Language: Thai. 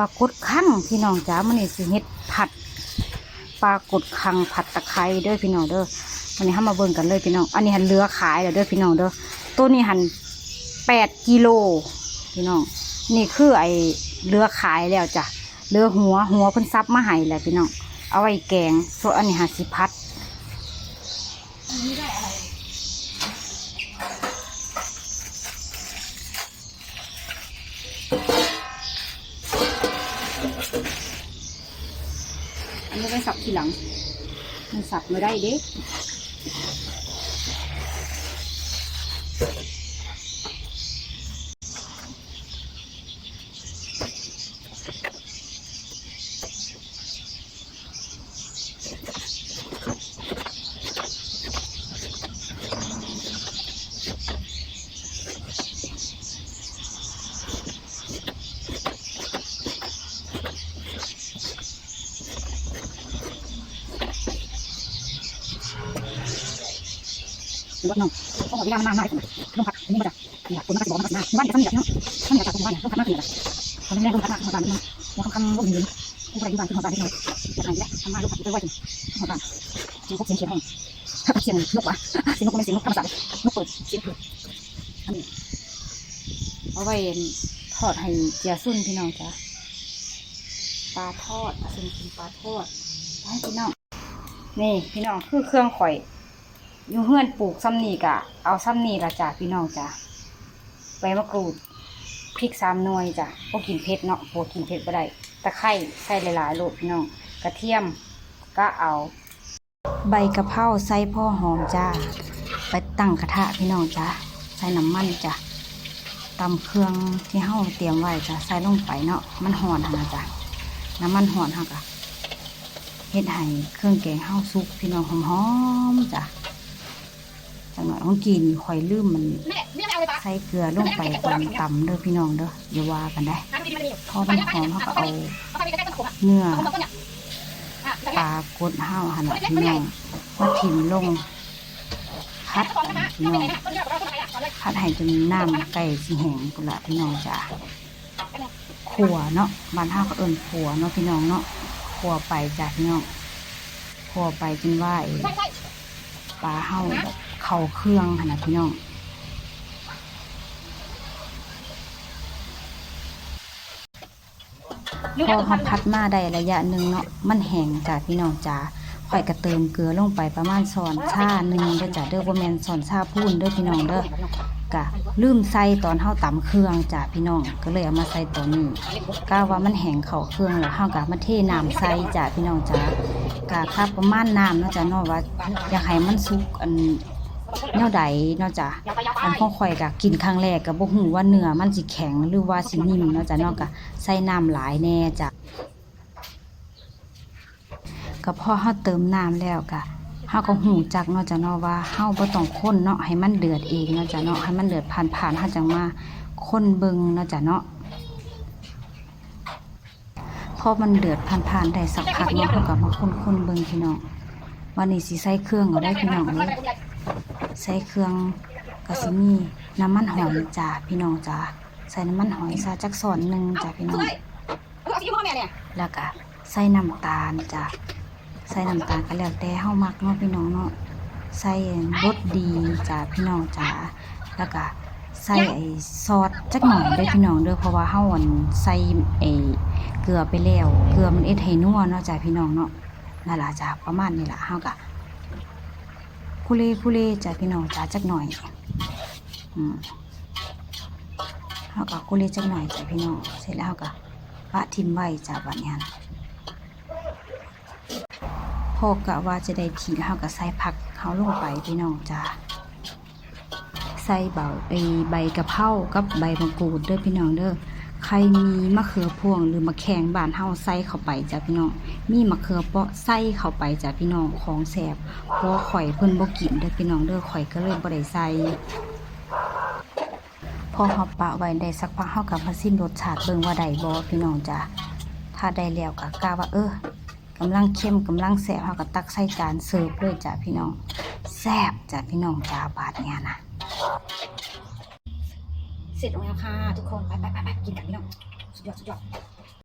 ปลากดคั้งพี่น้องจ๋ามันนี่สิเฮ็ดผัดปลากดคังผัดตะไคร้เด้อพี่น้องเด้อวันนี้ห้ามาเบิ่งกันเลยพี่น้อง อันนี้หันเรือขายแล้วเด้อพี่น้องเด้อตัวนี้หันแปดกิโลพี่น้อง นี่คือไอเรือขายแล้วจ้ะเรือหัวหัวเพิ่นซับมาให้แล้วพี่น้อง เอาไว้แกงส่วนอันนี้หาสิพัด อันนี้ไปสับทีหลัง มันสับไม่ได้เด้ รือว่าน้องต้องขอเวลามากมากเลยลงพักอันนี้มาจากนี่ยคนมาจากบอมาจากหน้าบ้านเนี่ยท่านเนี่ยท่านนี่จากตรงบ้านเนี่ยลงพักมากเลยตอนแรกลงพักมากมาบ้านมันหัวคำคำลงหินผู้ใดอยู่บ้านที่หัวบ้านที่นอยจะหายแล้วทำมาลงพักไปไว้ถึงหัวบ้านเสียงพกเสียงเขียนห้องเสียงนกวะเสียงนกก็ไม่เสียงนกธรรมศาสตร์นกเปิดเสียงเปิดอันนี้เอาไว้ทอดให้เจียซุ่นพี่น้องจ้ะปลาทอดซึ่งกินปลาทอดให้พี่น้องนี่พี่น้องคือเครื่องข่อย อยู่เฮือนปลูกซ้ำนี่กะ เอาซ้ำนี่ละจ้ะพี่น้องจ้ะใบมะกรูดพริกสามหน่วยจ้ะพวกกินเผ็ดเนาะพวกกินเผ็ดบ่ได้ตะไคร้ใส่หลายๆโลดพี่น้อง กระเทียมก็เอา ใบกะเพราใส่พ่อหอมจ้าไปตั้งกระทะพี่น้องจ้ะใส่น้ำมันจ้ะตำเครื่องที่เฮาเตรียมไว้จ้ะใส่ลงไปเนาะมันหอนหนะจ้ะน้ำมันหอนเฮากะเฮ็ดให้เครื่องแกงเฮาสุกพี่น้องหอมๆจ้ะ จังหน่อยของกินข่อยลืมมันใส่เกลือลงไปตอนตำเด้อพี่น้องเด้ออย่าว่ากันได้พอมันหอมเขาก็เอาเนื้อปลากดห้าวหันน่ะพี่น้องมาถิ่มลงพัดพี่น้องพัดให้จนน้ำไก่สิแห้งกุนละพี่น้องจ้ะขัวเนาะบ้านห้าวก็เอิ้นขัวเนาะพี่น้องเนาะขัวไปจ้ะพี่น้องขัวไปจนว่าไอ้ปลาเฮาแบบ เข้าเครื่องขนาดพี่น้องพอเขาพัดมาได้ระยะหนึ่งเนาะมันแห้งจ้ะพี่น้องจ้าข่อยก็เติมเกลือลงไปประมาณซอนชาหนึ่งเด้อจ้ะเด้อบ่แม่นซอนชาพูนเด้อพี่น้องเด้อกะลืมใส่ตอนเฮาตำเครื่องจ้ะพี่น้องก็เลยเอามาใส่ตัวนี้ก้าว่ามันแห้งเข้าเครื่องแล้วเฮาก็มาเทน้ำใส่จ้ะพี่น้องจ้ากะครับประมาณน้ำเนาะจ้ะเนาะว่าอยากให้มันสุกอัน แนวใดเนาะจ้ะอันของข่อยก็กินครั้งแรกก็บ่ฮู้ว่าเนื้อมันสิแข็งหรือว่าสินิ่มเนาะจ้ะเนาะก็ใส่น้ำหลายแน่จ้ะก็พอเฮาเติมน้ำแล้วก็เฮาก็ฮู้จักเนาะจ้ะเนาะว่าเฮาบ่ต้องคนเนาะให้มันเดือดเองเนาะจ้ะเนาะให้มันเดือดผ่านๆเฮาจังมาคนเบิ่งเนาะจ้ะเนาะพอมันเดือดผ่านๆได้สักพักเนาะเฮาก็มาคนๆเบิ่งพี่น้องวันนี้สิใส่เครื่องก็ได้พี่น้องเด้ ใส่เครื่องกะสิมีน้ำมันหอยจ้าพี่น้องจ้าใส่น้ำมันหอยซาจักส่วนหนึ่งจ้าพี่น้องแล้วก็ใส่น้ำตาลจ้าใส่น้ำตาลก็แล้วแต่เฮามักเนาะพี่น้องเนาะใส่รสดีจ้าพี่น้องจ้าแล้วก็ใส่ไอ้ซอสจักหน่อยเด้อพี่น้องเด้อเพราะว่าเฮาอั่นใส่ไอ้เกลือไปแล้วเกลือมันเอ็ดให้นัวเนาะจ้าพี่น้องเนาะนั่นล่ะจ้าประมาณนี้ล่ะเฮาก็ คุเลคุเลจ้ะพี่น้องจ้าจักหน่อยอืมเขาก็คุเลจักหน่อยจ้ะพี่น้องเสร็จแล้วเขาก็ปะทิมไว้จ้ะบัดนี้พอกะว่าจะได้ทีแล้วเขาก็ใส่ผักเขาลงไปพี่น้องจ้าใส่เบาไอใบกะเพรากับใบมะกรูดเด้อพี่น้องเด้อ ใครมีมะเขือพวงหรือมะแขงบานเฮาใส่เข้าไปจ้ะพี่น้อง มีมะเขือเปาะใส่เข้าไปจ้ะพี่น้องของแสบเพราะข่อยเพิ่นบ่กินเด้อพี่น้องเด้อข่อยก็เลยบ่ได้ใส่พอเฮาปะไว้ได้สักพักเฮาก็มาซิมรสชาติเบิ่งว่าได้บ่พี่น้องจ้ะถ้าได้แล้วก็กล้าวว่าเออกำลังเข้มกำลังแซ่บเฮาก็ตักใส่จานเสิร์ฟเลยจ้ะพี่น้องแซ่บจ้ะพี่น้องจ้าบาดเนี่ยนะ เสร็จแล้วค่ะ ทุกคน ไปไปไปกินกันพี่น้องสุดยอดสุดยอด